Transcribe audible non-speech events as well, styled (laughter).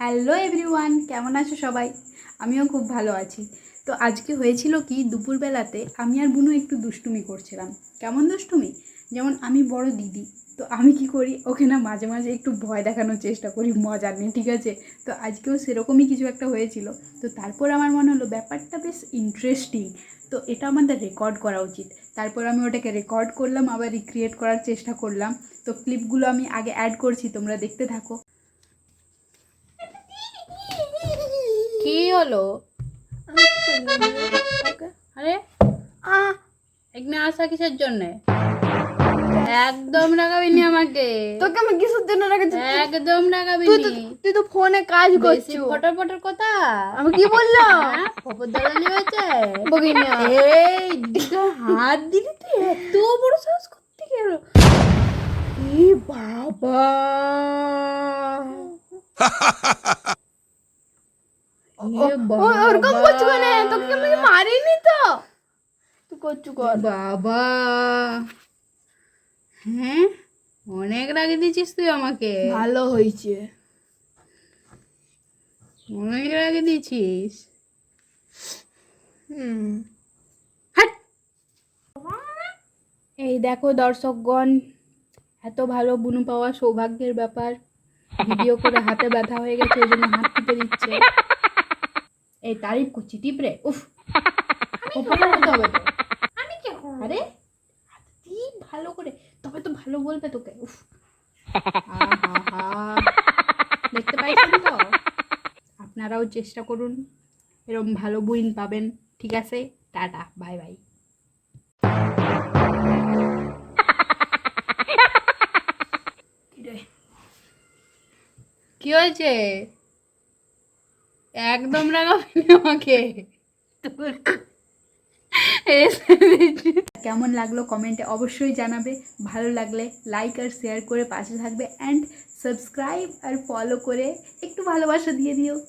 Hello everyone, কেমন আছো সবাই? আমিও খুব ভালো আছি। তো আজকে হয়েছিল কি, দুপুরবেলাতে আমি আর বুনু একটু দুষ্টুমি করছিলাম। কেমন দুষ্টুমি? যেমন আমি বড় দিদি, তো আমি কি করি? ওকে না মাঝে মাঝে একটু ভয় দেখানোর চেষ্টা করি, মজা নিয়ে, ঠিক আছে? তো আজকেও সেরকমই কিছু একটা হয়েছিল। তো তারপর আমার মনে হলো ব্যাপারটা বেশ ইন্টারেস্টিং তো এটা আমাদের রেকর্ড করা উচিত। তারপর আমি ওটাকে রেকর্ড করলাম, আবার রিক্রিয়েট করার চেষ্টা করলাম। তো ক্লিপগুলো আমি আগে অ্যাড করছি, তোমরা দেখতে থাকো। কি হলো? আরে এখানে আসা কিসের জন্য? একদম রাগাবি নি আমাকে। তোকে আমি কিসের জন্য রেখেছি একদম রাগাবি তুই তো নি তুই তো ফোনে কাজ করছিস। ফটো ফটোর কথা? আমি কি বললাম? হ্যাঁ, খবর দালালি হয়েছে বগিনা এই দিকে হাত দিলি তুই এত বড় সাহস করতে গেল? এ বাবা। ওরকম করছু কেন? তোকে আমি মারিনি তো। তুই করছু কর। বাবা। হ্যাঁ? অনেক রাগে দিয়েছিস তুই আমাকে। ভালো হয়েছে। অনেক রাগে দিয়েছিস। হুম। এই দেখো দর্শকগণ এত ভালো বুনু পাওয়া সৌভাগ্যের ব্যাপার। ভিডিও করে হাতে ব্যথা হয়ে গেছে ওই জন্য হাত টিপে দিচ্ছে। এই তারিফ করছি টিপরে উফ। ওপরে হতে হবে আমি কি আরে টিপ ভালো করে তবে তো ভালো বলবে তোকে উফ। দেখতে পাইছেন তো? আপনারাও চেষ্টা করুন এরকম ভালো বুইন পাবেন ঠিক আছে? Tata bye bye. (laughs) কি হয়েছে? একদম রাগাবি আমাকে। (laughs) কেমন লাগল কমেন্টে অবশ্যই জানাবে। ভালো লাগলে লাইক আর শেয়ার করে পাশে থাকবে অ্যান্ড সাবস্ক্রাইব আর ফলো করে একটু ভালোবাসা দিয়ে দিও।